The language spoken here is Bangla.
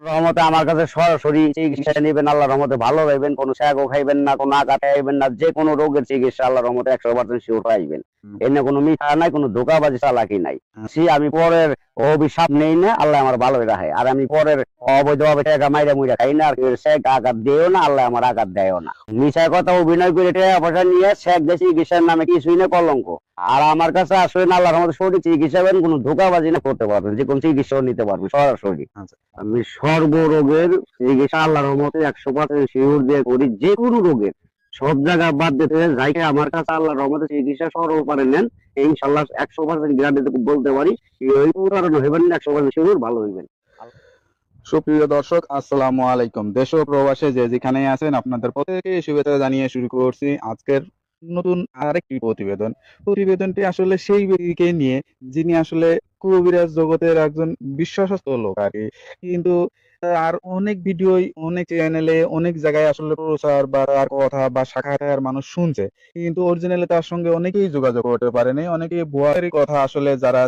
রহমতে আমার কাছে সরাসরি চিকিৎসা নেবেন আল্লাহ রহমতে ভালো পাইবেন কোনো শাকও খাইবেন না কোনো আঘাত খাইবেন না যে কোনো রোগের চিকিৎসা আল্লাহ রহমতে একশো পার্সেন্ট শিওর পাইবেন এনে কোনো মিঠা নাই কোনো ধোকাবাজি চালাকি নাই। সে আমি পরের অভিশাপ নেই না আল্লাহ আমার ভালোই রাখে। আর আমি পরের অবৈধভাবে টাকা মাইরা মুইরা খাই না আর শেখ আঘাত দেও না আল্লাহ আমার আঘাত দেয়ও না। মিশায় কথা অভিনয় করে টাকা পয়সা নিয়ে শেখ দেশি চিকিৎসার নামে কিছুই না কলঙ্ক। আর আমার কাছে আসলে আল্লাহর মধ্যে সঠিক চিকিৎসা পাবেন কোনো ধোকাবাজি না করতে পারবেন যে কোনো চিকিৎসা নিতে পারবেন সরাসরি। আচ্ছা। আমি সর্বরোগের চিকিৎসা আল্লাহর মতে একশো পার্সেন্ট শিওর দিয়ে করি যে কোনো রোগের। সব জায়গা বাদ দিতে যাইকে আমার কাছে আল্লাহর রহমতে চিকিৎসা সর্বপারে নেন ইনশাল্লাহ একশো পার্সেন্ট গ্যারান্টি বলতে পারি হইবেন একশো পার্সেন্ট শিওর ভালো হইবেন। সুপ্রিয় দর্শক আসসালামু আলাইকুম। দেশ ও প্রবাসে যে যেখানে আছেন আপনাদের প্রত্যেকে শুভেচ্ছা জানিয়ে শুরু করছি আজকের নতুন আরেকটি প্রতিবেদন। প্রতিবেদনটি আসলে সেই ব্যক্তিকে নিয়ে যিনি আসলে কবিরাজ জগতের একজন বিশ্বস্ত লোক আর কি। কিন্তু আর অনেক ভিডিও অনেক চ্যানেলে অনেক জায়গায় আসলে প্রচার বা তার কথা বা সাক্ষাৎকার মানুষ শুনছে। কিন্তু অরিজিনালি তার সঙ্গে অনেকেই যোগাযোগ করতে পারেনি, অনেকেই ভুয়ারি কথা আসলে যারা